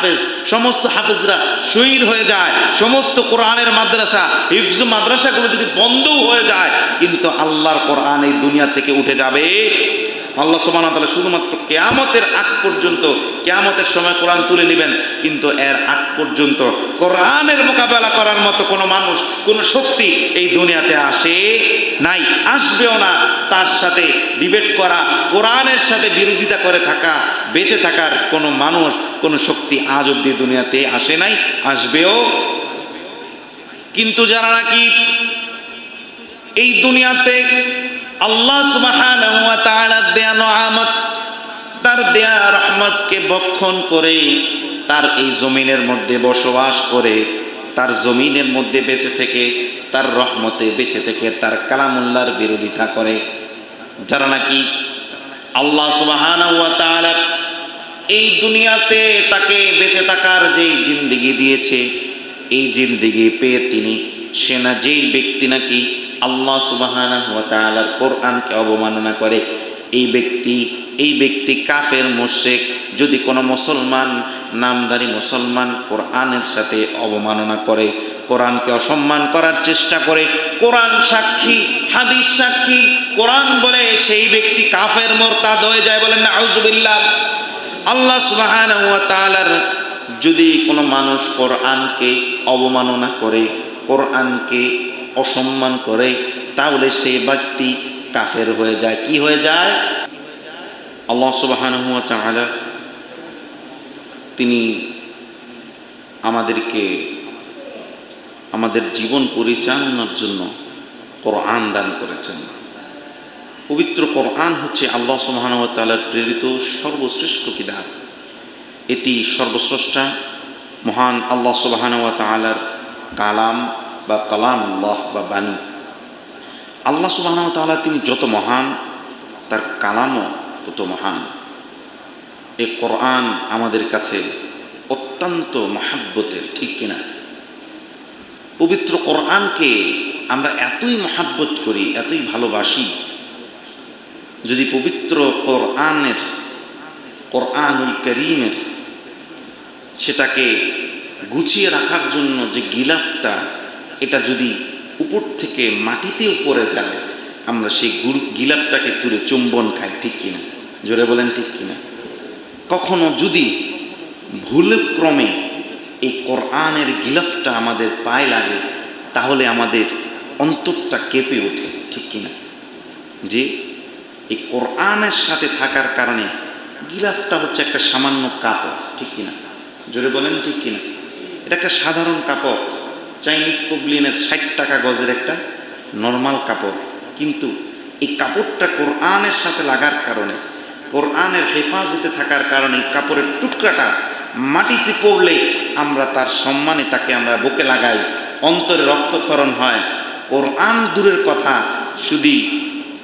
হাফেজ, সমস্ত হাফেজরা শহীদ হয়ে যায়, সমস্ত কোরআনের মাদ্রাসা, হিফজ মাদ্রাসাগুলো যদি বন্ধও হয়ে যায়, কিন্তু আল্লাহর কোরআন এই দুনিয়া থেকে উঠে যাবে। আল্লাহ সুবাহ তাআলা শুধুমাত্র কেয়ামতের আগ পর্যন্ত, কেয়ামতের সময় কোরআন তুলে নেবেন, কিন্তু এর আগ পর্যন্ত কোরআনের মোকাবেলা করার মতো কোনো মানুষ, কোনো শক্তি এই দুনিয়াতে আসে নাই, আসবেও না। তার সাথে ডিবেট করা, কোরআনের সাথে বিরোধিতা করে থাকা, বেঁচে থাকার কোনো মানুষ, কোনো শক্তি আজ অব্দি দুনিয়াতে আসে নাই, আসবেও। কিন্তু যারা নাকি এই দুনিয়াতে আল্লাহ তাআলার দেয়া নিয়ামত, তার দেয়া রহমতকে বক্ষণ করে তার এই জমিনের মধ্যে বসবাস করে, তার জমিনের মধ্যে বেঁচে থেকে, তার রহমতে বেঁচে থেকে তার কালামুল্লাহর বিরোধিতা করে। যারা নাকি আল্লাহ তাআলা এই দুনিয়াতে তাকে বেঁচে থাকার যেই জিন্দিগি দিয়েছে, এই জিন্দিগি পেয়ে তিনি সে না যেই ব্যক্তি নাকি আল্লাহ সুবাহানা ওয়া তাআলার কোরআনকে অবমাননা করে। এই ব্যক্তি এই ব্যক্তি কাফের মোশেক যদি কোনো মুসলমান, নামদারি মুসলমান কোরআনের সাথে অবমাননা করে, কোরআনকে অসম্মান করার চেষ্টা করে, কোরআন সাক্ষী, হাদিস সাক্ষী, কোরআন বলে সেই ব্যক্তি কাফের, মোরতাদ হয়ে যায় বলেন না আউজুবিল্লাহ আল্লাহ সুবহানাহু ওয়া তাআলার যদি কোনো মানুষ কোরআনকে অবমাননা করে, কোরআনকে অসম্মান করে, তাহলে সেই ব্যক্তি কাফের হয়ে যায়। কি হয়ে যায়? আল্লাহ সুবহানাহু ওয়া তাআলা তিনি আমাদেরকে আমাদের জীবন পরিচালনার জন্য কোরআন দান করেছেন। পবিত্র কোরআন হচ্ছে আল্লাহ তাআলার প্রেরিত সর্বশ্রেষ্ঠ কিতাব। এটি সর্বস্রষ্টা, মহান আল্লাহ সুবহানাহু ওয়া কালাম। বা কালামুল্লাহ বা বাণী আল্লাহ সুবহানাহু ওয়া তাআলা তিনি যত মহান, তার কালামও তত মহান। এ কোরআন আমাদের কাছে অত্যন্ত মহাব্বতের ঠিক কিনা? পবিত্র কোরআনকে আমরা এতই মহাব্বত করি, এতই ভালোবাসি, যদি পবিত্র কোরআনের, কোরআনুল করিমের সেটাকে গুছিয়ে রাখার জন্য যে গিলাপটা এটা যদি উপর থেকে মাটিতে উপরে যায়, আমরা সেই গুল- গিলাপটাকে তুলে চুম্বন খাই, ঠিক কিনা? জোরে বলেন, ঠিক কিনা? কখনো যদি ভুলক্রমে এই কোরআনের গিলাফটা আমাদের পায়ে লাগে, তাহলে আমাদের অন্তরটা কেঁপে ওঠে, ঠিক কিনা? যে এই কোরআনের সাথে থাকার কারণে গিলাফটা হচ্ছে একটা সামান্য কাপড়, ঠিক কিনা? জোরে বলেন, ঠিক কিনা? এটা একটা সাধারণ কাপড়। চাইনিজ পবলিনের ষাট টাকা গজের একটা নর্মাল কাপড়। কিন্তু এই কাপড়টা কোরআনের সাথে লাগার কারণে, কোরআনের হেফাজতে থাকার কারণে কাপড়ের টুকরাটা মাটিতে পড়লে আমরা তার সম্মানে তাকে আমরা বুকে লাগাই, অন্তরে রক্তক্ষরণ হয়। কোরআন দূরের কথা, শুধু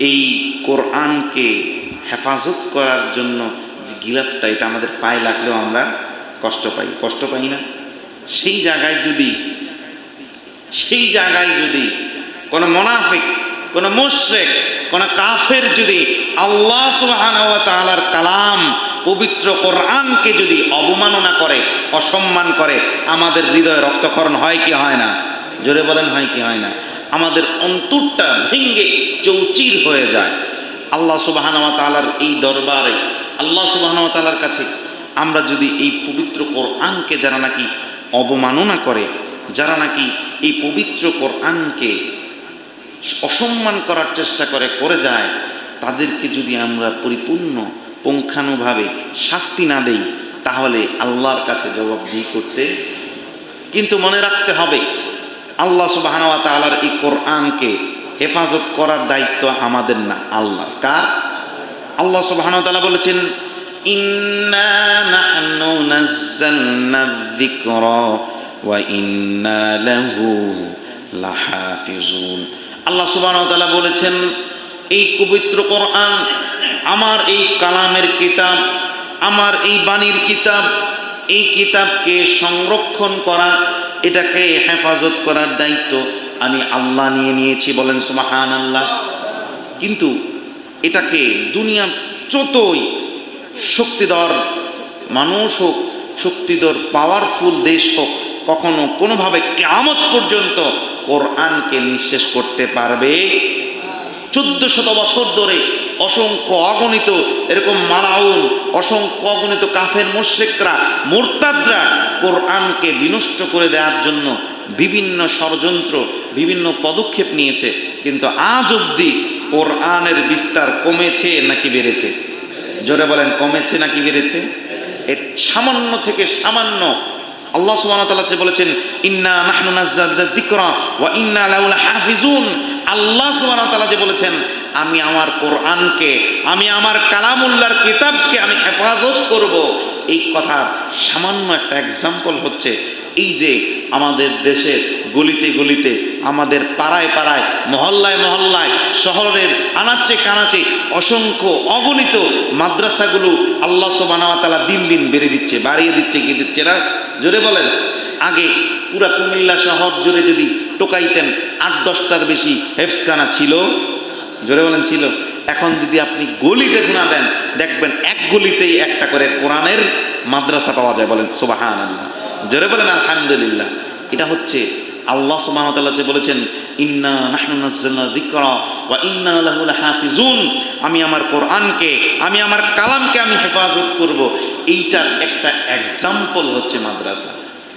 এই কোরআনকে হেফাজত করার জন্য যে গিলাফটা, এটা আমাদের পায়ে লাগলেও আমরা কষ্ট পাই। কষ্ট পাই না। সেই জায়গায় যদি সেই জায়গায় যদি কোনো মোনাফিক, কোনো মুশরিক, কোনো কাফের যদি আল্লাহ তাআলার কালাম, পবিত্র কোরআনকে যদি অবমাননা করে, অসম্মান করে, আমাদের হৃদয়ে রক্তকরণ হয় কি হয় না? জোরে বলেন হয় কি হয় না? আমাদের অন্তরটা ভেঙ্গে চৌচির হয়ে যায়। আল্লাহ সুবহানাহু ওয়া তাআলার এই দরবারে, আল্লাহ সুবহানাহু ওয়া তাআলার কাছে আমরা যদি এই পবিত্র কোরআনকে যারা নাকি অবমাননা করে, যারা নাকি এই পবিত্র কোরআনকে অসম্মান করার চেষ্টা করে করে যায়, তাদেরকে যদি আমরা পরিপূর্ণ পুঙ্খানুভাবে শাস্তি না দেই, তাহলে আল্লাহর কাছে জবাবদিহি করতে কিন্তু মনে রাখতে হবে, আল্লাহ সুবাহানওয়া তাআলার এই কোরআনকে হেফাজত করার দায়িত্ব আমাদের না আল্লাহ কার? আল্লাহ সুবহানাহু ওয়া তাআলা বলেছেন, ইন্না নাহনু নাযালনা যিকরা ওয়া ইন্না লাহু লাহাফিজুন। আল্লাহ সুবহানাহু ওয়া বলেছেন, এই পবিত্র কোরআন আমার এই কালামের কিতাব, আমার এই বাণীর কিতাব, এই কিতাবকে সংরক্ষণ করা, এটাকে হেফাজত করার দায়িত্ব আমি আল্লাহ নিয়ে নিয়েছি বলেন সুমাহান আল্লাহ কিন্তু এটাকে দুনিয়া যতই শক্তিধর মানুষ হোক, শক্তিধর পাওয়ারফুল দেশ হোক কখনো কোনোভাবে কেয়ামত পর্যন্ত কোরআনকে নিঃশেষ করতে পারবে? চোদ্দ শত বছর ধরে অসংখ্য অগণিত এরকম মালাউন, অসংখ্য অগণিত কাফের মোশেকরা মোরতাদরা কোরআনকে বিনষ্ট করে দেওয়ার জন্য বিভিন্ন ষড়যন্ত্র, বিভিন্ন পদক্ষেপ নিয়েছে। কিন্তু আজ অবধি কোরআনের বিস্তার কমেছে নাকি বেড়েছে? জোরে বলেন, কমেছে নাকি বেড়েছে? এর সামান্য থেকে সামান্য আল্লাহ তাআলা বলেছেন, ইন্না নাহনু নাযালনা ওয়া ইন্না লাহু লাহাফিজুন। আল্লাহ তাআলা যে বলেছেন, আমি আমার কোরআনকে, আমি আমার কালামুল্লার কিতাবকে আমি হেফাজত করব। এই কথার সামান্য একটা এক্সাম্পল হচ্ছে এই যে আমাদের দেশের গলিতে গলিতে, আমাদের পাড়ায় পাড়ায়, মহল্লায় মহল্লায়, শহরের আনাচে কানাচে অসংখ্য অগণিত মাদ্রাসাগুলো আল্লাহ তাআলা দিন দিন বেড়ে দিচ্ছে, বাড়িয়ে দিচ্ছে কি দিচ্ছে। না জোরে বলেন, আগে পুরা কুমিল্লা শহর জুড়ে যদি টোকাইতেন, আট দশটার বেশি হেফসখানা ছিল, জোরে বলেন ছিল। এখন যদি আপনি গলিতে ঘুনা দেন, দেখবেন এক গলিতেই একটা করে কোরআনের মাদ্রাসা পাওয়া যায়, বলেন সুবাহান আল্লাহ জোরে বলেন, আলহামদুলিল্লাহ। এটা হচ্ছে আল্লাহ সুবহানাহু ওয়া তাআলা যে বলেছেন, ইন্না নাহনু নাযালনা যিকরা ওয়া ইন্না লাহু লাহাফিজুন। আমি আমার কোরআনকে, আমি আমার কালামকে আমি হেফাজত করব। এইটার একটা এক্সাম্পল হচ্ছে মাদ্রাসা।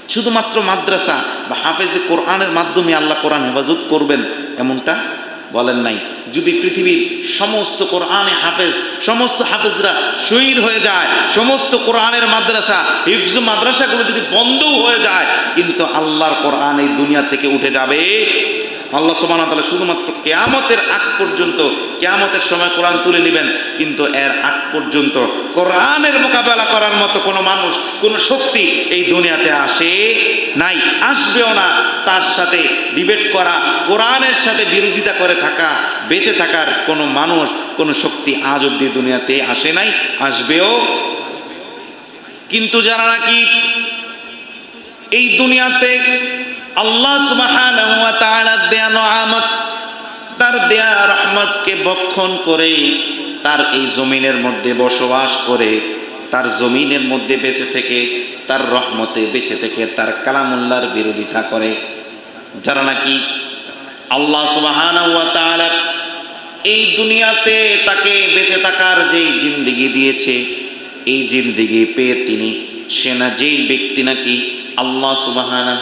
শুধুমাত্র মাদ্রাসা বা হাফেজে কোরআনের মাধ্যমে আল্লাহ কোরআন হেফাজত করবেন, এমনটা বলেন নাই। যদি পৃথিবীর সমস্ত কোরআনে হাফেজ, সমস্ত হাফেজরা শহীদ হয়ে যায়, সমস্ত কোরআনের মাদ্রাসা, হিফজ মাদ্রাসাগুলো যদি বন্ধ হয়ে যায়, কিন্তু আল্লাহর কোরআন এই দুনিয়া থেকে উঠে যাবে। আল্লাহ ওয়া তাআলা শুধুমাত্র কেয়ামতের আগ পর্যন্ত, কেয়ামতের সময় কোরআন তুলে নেবেন, কিন্তু এর আগ পর্যন্ত কোরআনের মোকাবেলা করার মতো কোনো মানুষ, কোনো শক্তি এই দুনিয়াতে আসে নাই, আসবেও না। তার সাথে ডিবেট করা, কোরআনের সাথে বিরোধিতা করে থাকা, বেঁচে থাকার কোনো মানুষ, কোনো শক্তি আজ অব্দি দুনিয়াতে আসে নাই, আসবেও। কিন্তু যারা নাকি এই দুনিয়াতে আল্লাহ তাআলার দেয়া নিয়ামত, তার দেয়া রহমতকে বক্ষণ করে তার এই জমিনের মধ্যে বসবাস করে, তার জমিনের মধ্যে বেঁচে থেকে, তার রহমতে বেঁচে থেকে তার কালামুল্লাহর বিরোধিতা করে। যারা নাকি আল্লাহ তাআলা এই দুনিয়াতে তাকে বেঁচে থাকার যেই জিন্দিগি দিয়েছে, এই জিন্দিগি পেয়ে তিনি সে না যেই ব্যক্তি নাকি আল্লাহ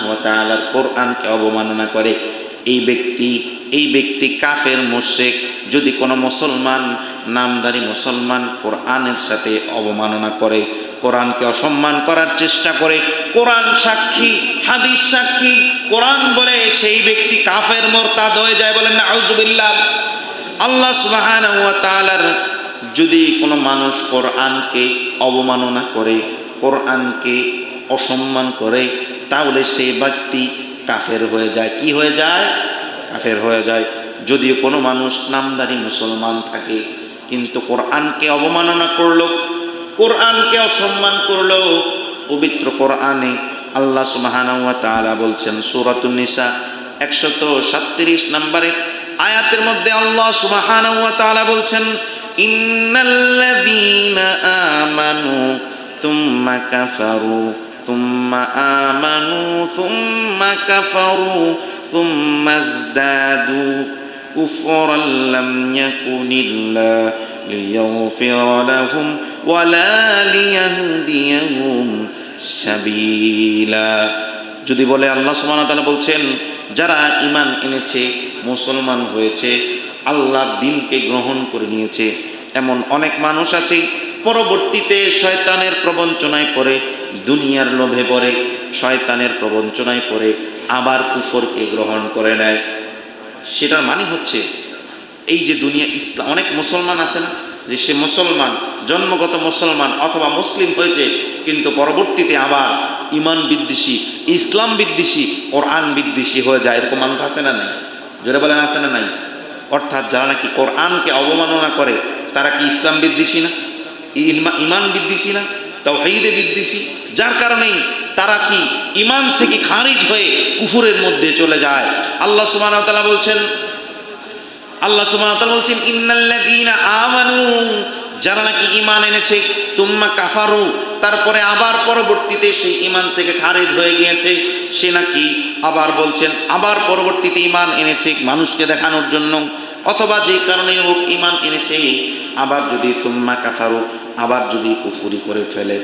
ওয়া তাআলার কোরআনকে অবমাননা করে, এই ব্যক্তি এই ব্যক্তি কাফের মোশেক যদি কোনো মুসলমান, নামদারি মুসলমান কোরআনের সাথে অবমাননা করে, কোরআনকে অসম্মান করার চেষ্টা করে, কোরআন সাক্ষী, হাদিস সাক্ষী, কোরআন বলে সেই ব্যক্তি কাফের, মোরতাদ হয়ে যায় বলেন না আউজুবিল্লাহ আল্লাহ তাআলার যদি কোনো মানুষ কোরআনকে অবমাননা করে কোরআনকে অসম্মান করে, তাহলে সেই ব্যক্তি কাফের হয়ে যায়। কি হয়ে যায়? কাফের হয়ে যায়। যদিও কোনো মানুষ নামদারি মুসলমান থাকে, কিন্তু কোরআনকে অবমাননা করল, কোরআনকে অসম্মান করল। পবিত্র কোরআনে আল্লাহ সুবহানাহু ওয়া তাআলা বলছেন, সূরাতুন নিসা একশত সাতত্রিশ নম্বরে আয়াতের মধ্যে আল্লাহ সুবহানাহু ওয়া তাআলা বলছেন ইন্নাল্লাযীনা আমানু থুম্মা কাফারু থুম্মা আমানু থুম্মা কাফারু থুম্মা ইজদাদু কুফরান লাম ইয়াকুনিল্লাহ লিয়াগফিরা লাহুম ওয়ালা লিয়াহদিয়াহুম সাবিলা যদি বলে আল্লাহ সুবহানাহু ওয়া তাআলা বলছেন, যারা ইমান এনেছে, মুসলমান হয়েছে, আল্লাহর দিনকে গ্রহণ করে নিয়েছে, এমন অনেক মানুষ আছে পরবর্তীতে শয়তানের প্রবঞ্চনায় পড়ে, দুনিয়ার লোভে পড়ে, শয়তানের প্রবঞ্চনায় পড়ে, আবার কুফরকে গ্রহণ করে নেয়। সেটার মানে হচ্ছে, এই যে দুনিয়া ইসলাম অনেক মুসলমান আছে না যে সে মুসলমান, জন্মগত মুসলমান অথবা মুসলিম হয়েছে, কিন্তু পরবর্তীতে আবার ইমান বিদ্বেষী, ইসলাম বিদ্বেষী, কোরআন বিদ্বেষী হয়ে যায়। এরকম মানুষ আছে না নাই? জোরে বলেন আছে না নাই? অর্থাৎ যারা নাকি কোরআনকে অবমাননা করে, তারা কি ইসলাম বিদ্বেষী না? ইমান বিদ্বেষী না হেইদে বিদ্বেষী। যার কারণেই তারা কি ইমান থেকে খারিজ হয়ে কুফুরের মধ্যে চলে যায়। আল্লাহ তাআলা বলছেন, আল্লাহ তাআলা বলছেন, ইন্নাল্লাযীনা আমানু যারা নাকি ইমান এনেছে তুম্মা কাফারু, তারপরে আবার পরবর্তীতে সেই ইমান থেকে খারিজ হয়ে গিয়েছে। সে নাকি আবার বলছেন, আবার পরবর্তীতে ইমান এনেছে মানুষকে দেখানোর জন্য অথবা যে কারণে হোক ইমান এনেছে আবার যদি সুম্মা কাফারু, আবার যদি কুফুরি করে ফেলে,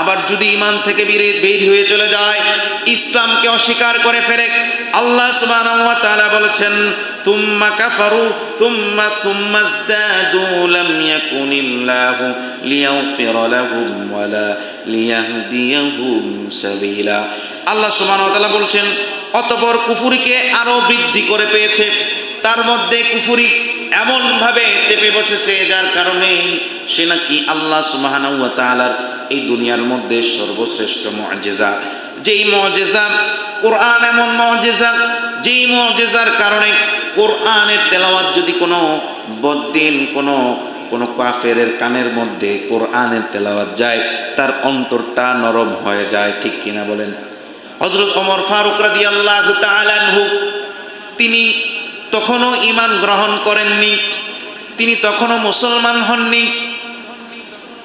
আবার যদি ইমান থেকে বের হয়ে চলে যায়, ইসলামকে অস্বীকার করে ফেরে আল্লাহ ওয়া বলেছেন তুম্মা তুম্মা আল্লাহ সুবহানাহু বলছেন, অতঃপর কুফুরিকে আরও বৃদ্ধি করে পেয়েছে, তার মধ্যে কুফুরি এমনভাবে চেপে বসেছে যার কারণে সে নাকি আল্লাহ তাআলার এই দুনিয়ার মধ্যে সর্বশ্রেষ্ঠ মুআজিজা যেই মুআজিজা কোরআন এমন মুআজিজা যেই মুআজিজার কারণে কোরআনের তেলাওয়াত যদি কোনো বদ্দিন, কোনো কোনো কাফেরের কানের মধ্যে কোরআনের তেলাওয়াত যায়, তার অন্তরটা নরম হয়ে যায়, ঠিক কিনা বলেন? হজরত ওমর ফারুক তাআলা আনহু, তিনি তখনও ইমান গ্রহণ করেননি। তিনি তখনও মুসলমান হননি।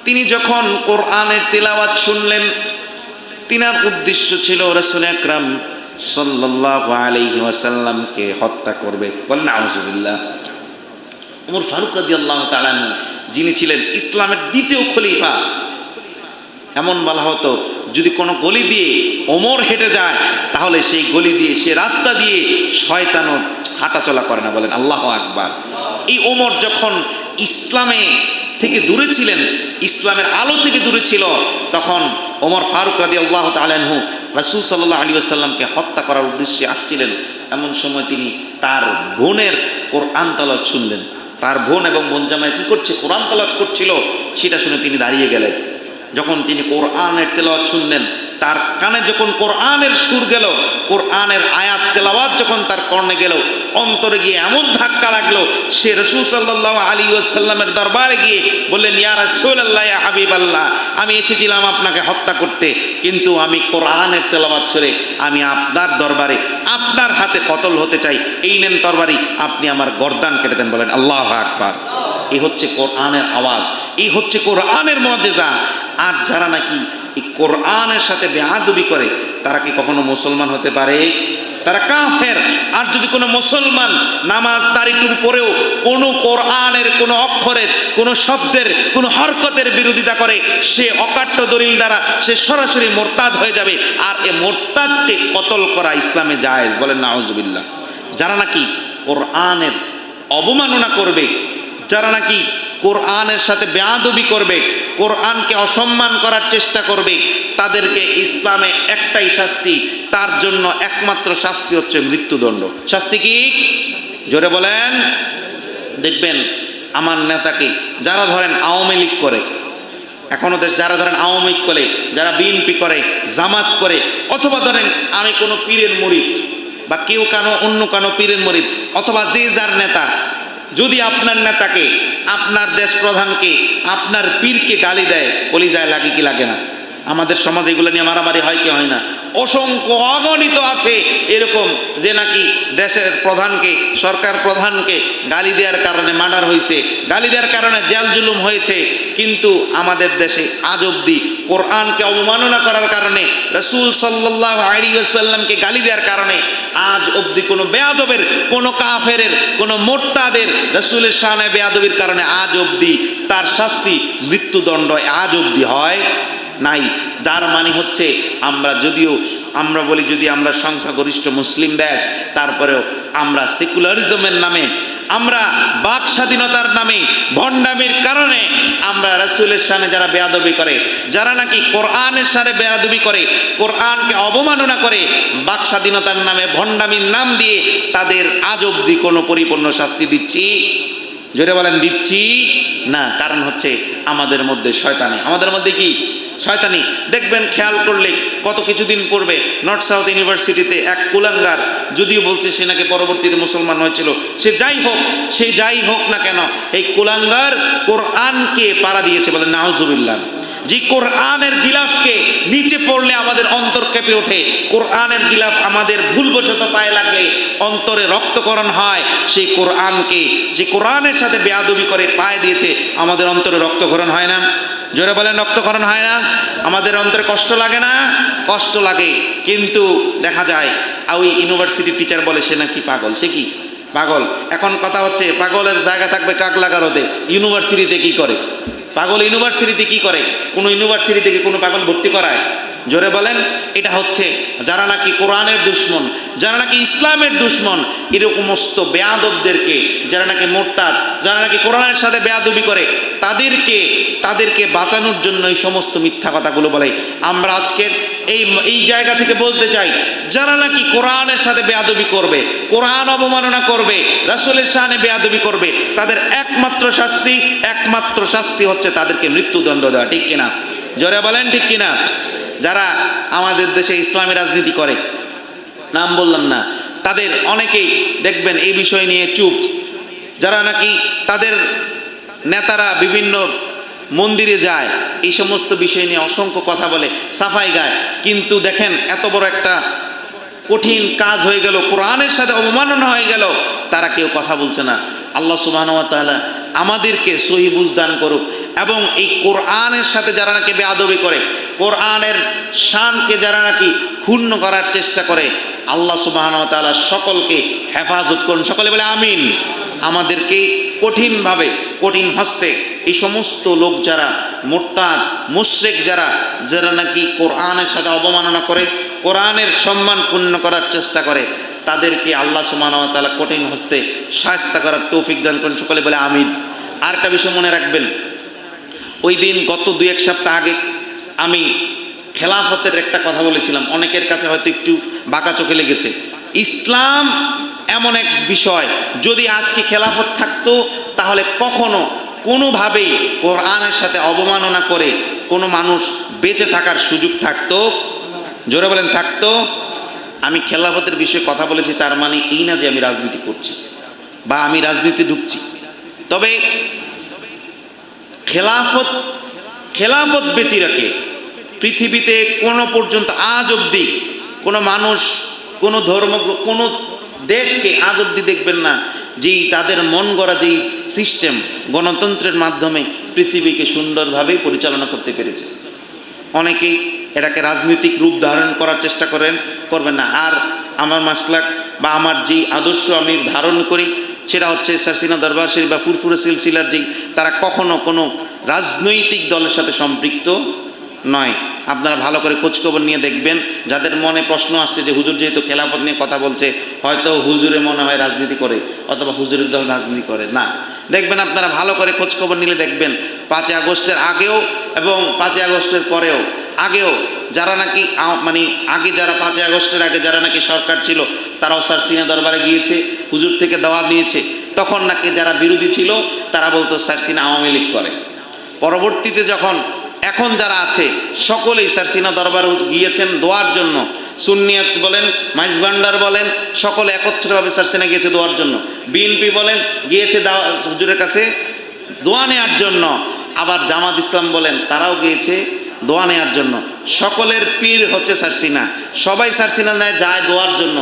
তিনি যখন কোরআনের তিলাওয়াত শুনলেন তিনার উদ্দেশ্য ছিল রসুল আকরাম সাল্লাল্লাহু আলাইহি ওয়াসাল্লামকে হত্যা করবে। বলেন আউযুবিল্লাহ উমর ফারুক রাদিয়াল্লাহু তাআলা আনহু, যিনি ছিলেন ইসলামের দ্বিতীয় খলিফা এমন বলা হতো যদি কোনো গলি দিয়ে ওমর হেঁটে যায় তাহলে সেই গলি দিয়ে সে রাস্তা দিয়ে শয়তানও হাঁটাচলা করে না, বলেন আল্লাহ আকবার। এই ওমর যখন ইসলামে থেকে দূরে ছিলেন, ইসলামের আলো থেকে দূরে ছিল, তখন ওমর ফারুক রাদি আল্লাহ তালানহু রাসুল সাল্লাহ আলী আসাল্লামকে হত্যা করার উদ্দেশ্যে আসছিলেন। এমন সময় তিনি তার বোনের কোরআন তালাত শুনলেন। তার বোন এবং বোন জামাই কী করছে? কোরআন তালাত করছিল, সেটা শুনে তিনি দাঁড়িয়ে গেলেন। যখন তিনি কোরআনের তেলাওয়াত শুনলেন তার কানে যখন কোরআনের সুর গেল, কোরআনের আয়াত, তেলাওয়াত যখন তার কর্ণে গেল, অন্তরে গিয়ে এমন ধাক্কা লাগল, সে রসুল সাল্লাহ আলী ওসাল্লামের দরবারে গিয়ে বললেন, ইয়া রসুল আল্লাহ হাবিব আল্লাহ আমি এসেছিলাম আপনাকে হত্যা করতে, কিন্তু আমি কোরআনের তেলাওয়াত ছেড়ে আমি আপনার দরবারে, আপনার হাতে কতল হতে চাই, এই নেন তরবারি, আপনি আমার গর্দান কেটে দেন। বলেন, আল্লাহ আকবার। এই হচ্ছে কোরআনের আওয়াজ এই হচ্ছে কোরআনের মজেজা। আর যারা নাকি এই কোরআনের সাথে বেআদবি করে, তারা কি কখনো মুসলমান হতে পারে? তারা কাফের। আর যদি কোনো মুসলমান নামাজ দাড়িটুকু পরেও কোনো কোরআনের, কোনো অক্ষরের, কোনো শব্দের, কোনো হরকতের বিরোধিতা করে, সে অকাট্য দলিল দ্বারা সে সরাসরি মোরতাদ হয়ে যাবে। আর এ মোরতাদকে কতল করা ইসলামে জায়েজ বলেন নাউজুবিল্লাহ যারা নাকি কোরআনের অবমাননা করবে, যারা নাকি কোরআনের সাথে বেয়াদবি করবে, কোরআনকে অসম্মান করার চেষ্টা করবে, তাদেরকে ইসলামে একটাই শাস্তি, তার জন্য একমাত্র শাস্তি হচ্ছে মৃত্যুদণ্ড। শাস্তি কি? জোরে বলেন। দেখবেন আমার নেতাকে যারা ধরেন আওয়ামী লীগ করে এখনও দেশ যারা ধরেন আওয়ামী লীগ করে, যারা বিএনপি করে, জামাত করে, অথবা ধরেন আমি কোনো পীরের মরিদ বা কেউ কানো অন্য কানো পীরের মরিদ, অথবা যে যার নেতা যদি আপনার নেতাকে, আপনার দেশ প্রধানকে আপনার পীরকে গালি দেয়, কলিজায় লাগে কি লাগে না? আমাদের সমাজ এগুলো নিয়ে মারামারি হয় কি হয় না? অসংখ্য অগণিত আছে এরকম যে নাকি দেশের প্রধানকে, সরকার প্রধানকে গালি দেওয়ার কারণে মার্ডার হয়েছে। গালি দেওয়ার কারণে জেল জুলুম হয়েছে। কিন্তু আমাদের দেশে আজ অব্দি কোরআনকে অবমাননা করার কারণে, রসুল সাল্লাহ আলিয়াল্লামকে গালি দেওয়ার কারণে আজ অব্দি কোনো বেয়াদবের, কোনো কাফেরের, কোনো মোর্তাদের রসুলের সামনে বেয়াদবির কারণে আজ অব্দি তার শাস্তি মৃত্যুদণ্ড আজ অব্দি হয় নাই। যার মানে হচ্ছে আমরা যদিও, আমরা বলি যদি আমরা সংখ্যাগরিষ্ঠ মুসলিম দেশ, তারপরেও আমরা সেকুলারিজমের নামে, আমরা বাক স্বাধীনতার নামে ভণ্ডামির কারণে আমরা রাসুলের সামনে যারা বেয়াদবি করে, যারা নাকি কোরআনের সামনে বেয়াদবি করে, কোরআনকে অবমাননা করে, বাক স্বাধীনতার নামে ভণ্ডামির নাম দিয়ে তাদের আজ অবধি কোনো পরিপূর্ণ শাস্তি দিচ্ছি। জোরে বলেন, দিচ্ছি? না, কারণ হচ্ছে আমাদের মধ্যে শয়তানি। আমাদের মধ্যে কি? শয়তানি। দেখবেন, খেয়াল করলে কত কিছুদিন পূর্বে নর্থ সাউথ ইউনিভার্সিটিতে এক কুলাঙ্গার, যদিও বলছে সে নাকি পরবর্তীতে মুসলমান হয়েছিল, সে যাই হোক, সে যাই হোক না কেন, এই কুলাঙ্গার কোরআনকে পাড়া দিয়েছে বলে নাউজুবিল্লাহ। যে কোরআনের গিলাফকে নিচে পড়লে আমাদের অন্তর কেঁপে ওঠে। কোরআনের গিলাফ আমাদের ভুলবশত পায়ে লাগলে অন্তরে রক্তকরণ হয়। সেই কোরআনকে যে কোরআনের সাথে বেয়াদবি করে পায়ে দিয়েছে, আমাদের অন্তরে রক্তকরণ হয় না। জোরে বলেন, রক্তকরণ হয় না? আমাদের অন্তরে কষ্ট লাগে না? কষ্ট লাগে। কিন্তু দেখা যায় ওই ইউনিভার্সিটির টিচার বলে, সে নাকি পাগল, সে কি? পাগল। এখন কথা হচ্ছে, পাগলের জায়গা থাকবে কাক ইউনিভার্সিটিতে কি করে? পাগল ইউনিভার্সিটিতে কি করে? কোনো ইউনিভার্সিটি থেকে কোনো পাগল ভর্তি করায়? জোরে বলেন, এটা হচ্ছে যারা নাকি কোরআনের দুশ্মন, যারা নাকি ইসলামের দুশ্মন এরকমস্ত বেয়াদবদেরকে যারা নাকি মোরতাদ, যারা নাকি কোরআনের সাথে বেয়াদবি করে তাদেরকে তাদেরকে বাঁচানোর জন্য এই সমস্ত মিথ্যা কথাগুলো বলে। আমরা আজকের এই এই জায়গা থেকে বলতে চাই, যারা নাকি কোরআনের সাথে বেয়াদবি করবে, কোরআন অবমাননা করবে, রাসুলের সামনে বেয়াদবি করবে, তাদের একমাত্র শাস্তি একমাত্র শাস্তি হচ্ছে তাদেরকে মৃত্যুদণ্ড দেওয়া, ঠিক কিনা? জোরে বলেন ঠিক কিনা? যারা আমাদের দেশে ইসলামী রাজনীতি করে, নাম বললাম না, তাদের অনেকেই দেখবেন এই বিষয় নিয়ে চুপ। যারা নাকি তাদের নেতারা বিভিন্ন মন্দিরে যায়, এই সমস্ত বিষয় নিয়ে অসংখ্য কথা বলে, সাফাই গায়। কিন্তু দেখেন, এত বড় একটা কঠিন কাজ হয়ে গেল, কোরআনের সাথে অবমাননা হয়ে গেল, তারা কেউ কথা বলছে না। আল্লাহ সুবাহ আমাদেরকে সহি বুঝদান করুক এবং এই কোরআনের সাথে যারা নাকি বেআদবি করে, কোরআনের শানকে যারা নাকি ক্ষুণ্ণ করার চেষ্টা করে, আল্লাহ সুবাহ তাআলা সকলকে হেফাজত করুন। সকলে বলে, আমিন। আমাদেরকে কঠিনভাবে, কঠিন হস্তে এই সমস্ত লোক যারা, মোরতাদ, মুশ্রেক যারা যারা নাকি কোরআনের সাথে অবমাননা করে, কোরআনের সম্মান পূর্ণ করার চেষ্টা করে, তাদেরকে আল্লাহ ওয়া কঠিন হস্তে সাহায্য করার তৌফিক দান করুন, সকলে বলে আমিন। আর একটা বিষয় মনে রাখবেন, ওই দিন গত দুই এক সপ্তাহ আগে আমি খেলাফতের একটা কথা বলেছিলাম, অনেকের কাছে হয়তো একটু বাঁকা চোখে লেগেছে। ইসলাম এমন এক বিষয়। যদি আজকে খেলাফত থাকতো, তাহলে কখনো কোনোভাবেই কোরআনের সাথে অবমাননা করে কোনো মানুষ বেঁচে থাকার সুযোগ থাকতো। জোরে বলেন, থাকতো? আমি খেলাফতের বিষয়ে কথা বলেছি, তার মানে এই না যে আমি রাজনীতি করছি বা আমি রাজনীতি ঢুকছি। তবে খেলাফত খেলাফত ব্যতিরাকে পৃথিবীতে কোনো পর্যন্ত আজ অবধি কোনো মানুষ কোনো ধর্ম, কোনো দেশকে আজ অবধি দেখবেন না, যেই তাদের মন গড়া যেই সিস্টেম গণতন্ত্রের মাধ্যমে পৃথিবীকে সুন্দরভাবে পরিচালনা করতে পেরেছে। অনেকেই এটাকে রাজনৈতিক রূপ ধারণ করার চেষ্টা করেন, করবেন না। আর আমার মাসলাক বা আমার যেই আদর্শ আমি ধারণ করি, সেটা হচ্ছে সাসিনা দরবার শরীফ বা ফুরফুরে সিলসিলার যেই, তারা কখনো কোনো রাজনৈতিক দলের সাথে সম্পৃক্ত নয়। আপনারা ভালো করে খোঁজখবর নিয়ে দেখবেন। যাদের মনে প্রশ্ন আসছে যে হুজুর যেহেতু খেলাফত নিয়ে কথা বলছে, হয়তো হুজুরে মনে হয় রাজনীতি করে অথবা হুজুরের দল রাজনীতি করে। না। দেখবেন আপনারা ভালো করে খোঁজখবর নিলে দেখবেন পাঁচই আগস্টের আগেও এবং পাঁচই আগস্টের পরেও, আগেও যারা নাকি মানে আগে যারা পাঁচই আগস্টের আগে যারা নাকি সরকার ছিল, তারাও স্যার সিনা দরবারে গিয়েছে, হুজুর থেকে দাওয়া নিয়েছে। তখন নাকি যারা বিরোধী ছিল, তারা বলতো স্যার সিনা আওয়ামী লীগ করে। পরবর্তীতে যখন এখন যারা আছে, সকলেই স্যার সিনা দরবার গিয়েছেন দোয়ার জন্য। সুনিয়াত বলেন মাইজ ভান্ডার বলেন, সকলে একত্রভাবে স্যার সিনা গিয়েছে দোয়ার জন্য। বিএনপি বলেন, গিয়েছে হুজুরের কাছে দোয়া নেওয়ার জন্য। আবার জামাত ইসলাম বলেন, তারাও গিয়েছে দোয়া নেওয়ার জন্য। সকলের পীর হচ্ছে সারসিনা সবাই সারসিনা নেয় যায় দোয়ার জন্য।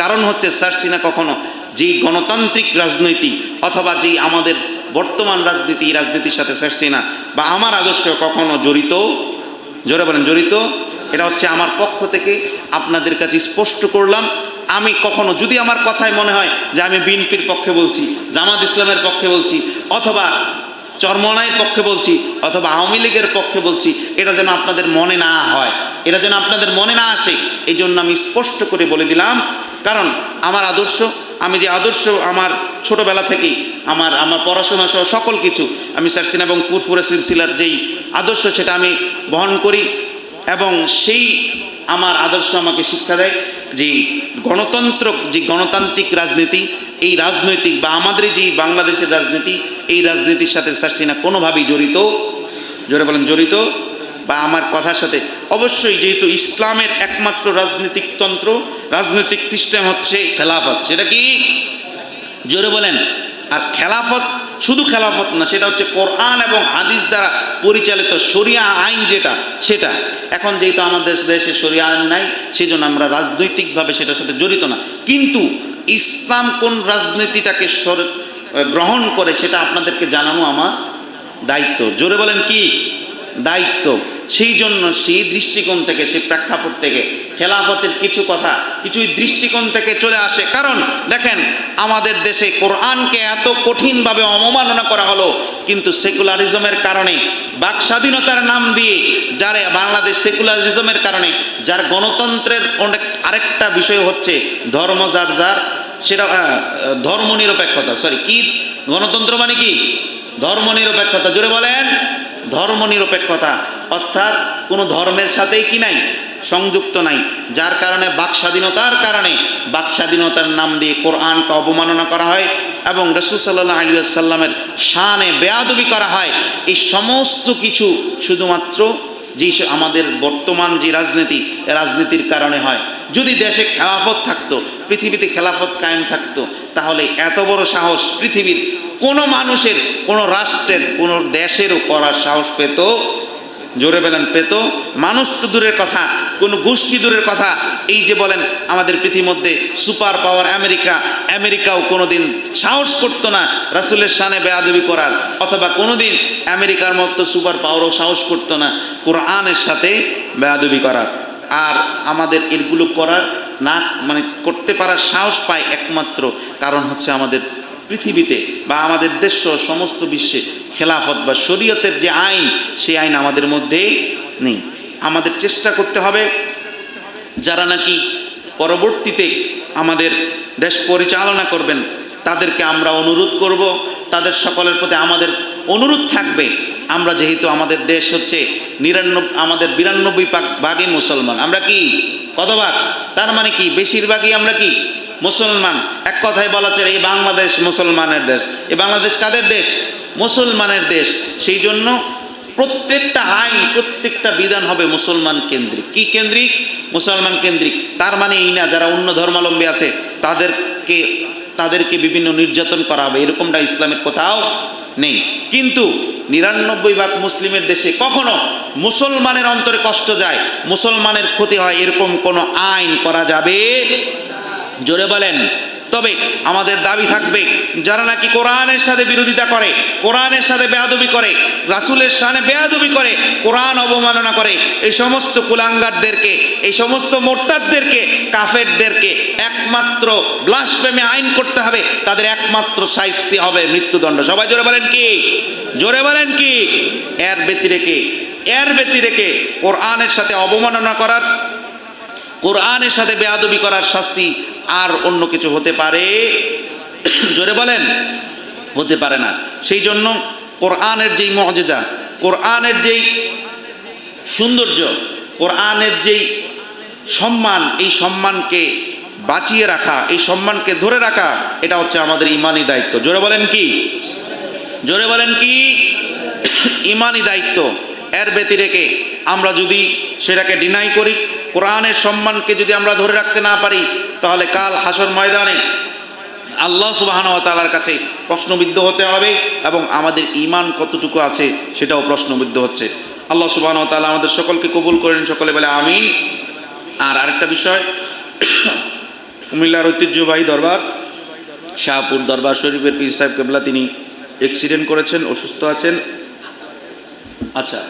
কারণ হচ্ছে সারসিনা কখনো যেই গণতান্ত্রিক রাজনৈতিক অথবা যেই আমাদের বর্তমান রাজনীতি রাজনীতির সাথে না। বা আমার আদর্শ কখনো জড়িত? জোরে বলেন, জড়িত? এটা হচ্ছে আমার পক্ষ থেকে আপনাদের কাছে স্পষ্ট করলাম। আমি কখনো, যদি আমার কথায় মনে হয় যে আমি বিএনপির পক্ষে বলছি, জামাত ইসলামের পক্ষে বলছি, অথবা চরমনায়ের পক্ষে বলছি, অথবা আওয়ামী লীগের পক্ষে বলছি, এটা যেন আপনাদের মনে না হয়, এটা যেন আপনাদের মনে না আসে এই জন্য আমি স্পষ্ট করে বলে দিলাম। কারণ আমার আদর্শ আমি যে আদর্শ আমার ছোটবেলা থেকেই, আমার আমার পড়াশোনা সহ সকল কিছু আমি সারসিন এবং ফুরফুরে সিলসিলার যেই আদর্শ সেটা আমি বহন করি এবং সেই আমার আদর্শ আমাকে শিক্ষা দেয় যে গণতন্ত্র, যে গণতান্ত্রিক রাজনীতি, এই রাজনৈতিক বা আমাদের যেই বাংলাদেশের রাজনীতি, এই রাজনীতির সাথে সারসিনা কোনোভাবেই জড়িত, জোরে বলেন জড়িত বা আমার কথার সাথে, অবশ্যই যেহেতু ইসলামের একমাত্র রাজনৈতিক তন্ত্র, রাজনৈতিক সিস্টেম হচ্ছে খেলাফত। সেটা কি? জোরে বলেন। আর খেলাফত শুধু খেলাফত না, সেটা হচ্ছে কোরআন এবং হাদিস দ্বারা পরিচালিত শরিয়া আইন যেটা, সেটা। এখন যেহেতু আমাদের দেশে শরিয়া আইন নাই সেই জন্য আমরা রাজনৈতিকভাবে সেটার সাথে জড়িত না। কিন্তু ইসলাম কোন রাজনীতিটাকে গ্রহণ করে, সেটা আপনাদেরকে জানানো আমার দায়িত্ব। জোরে বলেন কি? দায়িত্ব। সেই জন্য সেই দৃষ্টিকোণ থেকে, সেই প্রেক্ষাপট থেকে খেলাফতের কিছু কথা কিছুই দৃষ্টিকোণ থেকে চলে আসে। কারণ দেখেন, আমাদের দেশে কোরআনকে এত কঠিনভাবে অবমাননা করা হলো, কিন্তু সেকুলারিজমের কারণে, বাক স্বাধীনতার নাম দিয়ে যারা বাংলাদেশ সেকুলারিজমের কারণে, যার গণতন্ত্রের অনেক আরেকটা বিষয় হচ্ছে ধর্ম যার যার, সেটা ধর্ম নিরপেক্ষতা সরি কি? গণতন্ত্র মানে কি? ধর্ম নিরপেক্ষতা জোরে বলেন। ধর্ম নিরপেক্ষতা অর্থাৎ কোনো ধর্মের সাথেই কি নাই, সংযুক্ত নাই, যার কারণে বাক স্বাধীনতার কারণে বাক স্বাধীনতার নাম দিয়ে কোরআনকে অবমাননা করা হয় এবং রসুল সাল্লাহ আলী সাল্লামের শানে বেয়াদবি করা হয়। এই সমস্ত কিছু শুধুমাত্র যে আমাদের বর্তমান যে রাজনীতি, রাজনীতির কারণে হয়। যদি দেশে খেলাফত থাকতো, পৃথিবীতে খেলাফত কায়েম থাকতো, তাহলে এত বড় সাহস পৃথিবীর কোনো মানুষের, কোনো রাষ্ট্রের, কোনো দেশেরও করার সাহস পেত জোরে পেলেন পেত। মানুষ তো দূরের কথা, কোনো গোষ্ঠী দূরের কথা। এই যে বলেন, আমাদের পৃথিবীর মধ্যে সুপার পাওয়ার আমেরিকা, আমেরিকাও কোনোদিন সাহস করতো না রাসুলের সানে বেয়াদবি করার, অথবা কোনোদিন আমেরিকার মতো সুপার পাওয়ারও সাহস করতো না কোরআনের সাথে বেয়াদবি করার। আর আমাদের এগুলো করার না মানে করতে পারার সাহস পায় একমাত্র কারণ হচ্ছে আমাদের পৃথিবীতে বা আমাদের দেশ সমস্ত বিশ্বে খেলাফত বা শরীয়তের যে আইন, সেই আইন আমাদের মধ্যে নেই। আমাদের চেষ্টা করতে হবে যারা নাকি পরবর্তীতে আমাদের দেশ পরিচালনা করবেন, তাদেরকে আমরা অনুরোধ করব, তাদের সকলের প্রতি আমাদের অনুরোধ থাকবে, আমরা যেহেতু আমাদের দেশ হচ্ছে নিরানব্বই আমাদের বিরানব্বই ভাগই মুসলমান। আমরা কি কত ভাগ তার মানে কি, বেশিরভাগই আমরা কি মুসলমান। এক কথায় বলা চলে, এই বাংলাদেশ মুসলমানের দেশ। এই বাংলাদেশ কাদের দেশ? মুসলমানের দেশ। সেই জন্য প্রত্যেকটা আইন, প্রত্যেকটা বিধান হবে মুসলমান কেন্দ্রিক। কি কেন্দ্রিক? মুসলমান কেন্দ্রিক। তার মানে এই না, যারা অন্য ধর্মাবলম্বী আছে, তাদেরকে তাদেরকে বিভিন্ন নির্যাতন করা হবে। এরকমটা ইসলামের কোথাও নেই। কিন্তু নিরানব্বই ভাগ মুসলিমের দেশে কখনো মুসলমানের অন্তরে কষ্ট যায়, মুসলমানের ক্ষতি হয়, এরকম কোনো আইন করা যাবে জোরে বলেন। তবে আমাদের দাবি থাকবে, যারা নাকি কোরআনের সাথে বিরোধিতা করে, কোরআনের সাথে বেয়াদবি করে, রাসুলের সানে বেয়াদবি করে, কোরআন অবমাননা করে, এই সমস্ত কুলাঙ্গারদেরকে, এই সমস্ত মোরতাদদেরকে, কাফেরদেরকে একমাত্র ব্লাসফেমে আইন করতে হবে, তাদের একমাত্র শাস্তি হবে মৃত্যুদণ্ড। সবাই জোরে বলেন কি? জোরে বলেন কি? এর ব্যতি রেখে এর ব্যতি রেখে কোরআনের সাথে অবমাননা করার, কোরআনের সাথে বেয়াদবি করার শাস্তি আর অন্য কিছু হতে পারে। জোরে বলেন? হতে পারে না। সেই জন্য কোরআনের যেই মজেজা, কোরআনের যেই সৌন্দর্য, কোরআনের যেই সম্মান, এই সম্মানকে বাঁচিয়ে রাখা, এই সম্মানকে ধরে রাখা, এটা হচ্ছে আমাদের ইমানি দায়িত্ব। জোরে বলেন কি? জোরে বলেন কি? ইমানি দায়িত্ব। এর ব্যতি রেখে আমরা যদি সেটাকে ডিনাই করি, কোরআনের সম্মানকে যদি আমরা ধরে রাখতে না পারি তাহলে কাল হাসর ময়দানে আল্লাহ সুবাহান তালার কাছে প্রশ্নবিদ্ধ হতে হবে এবং আমাদের ইমান কতটুকু আছে সেটাও প্রশ্নবিদ্ধ হচ্ছে। আল্লাহ সুবাহান তালা আমাদের সকলকে কবুল করেন, সকলে বলে আমিন। আর আরেকটা বিষয়, কুমিল্লার ঐতিহ্যবাহী দরবার, শাহপুর দরবার শরীফের পীর সাহেব কেবলা তিনি অ্যাক্সিডেন্ট করেছেন, অসুস্থ আছেন। আচ্ছা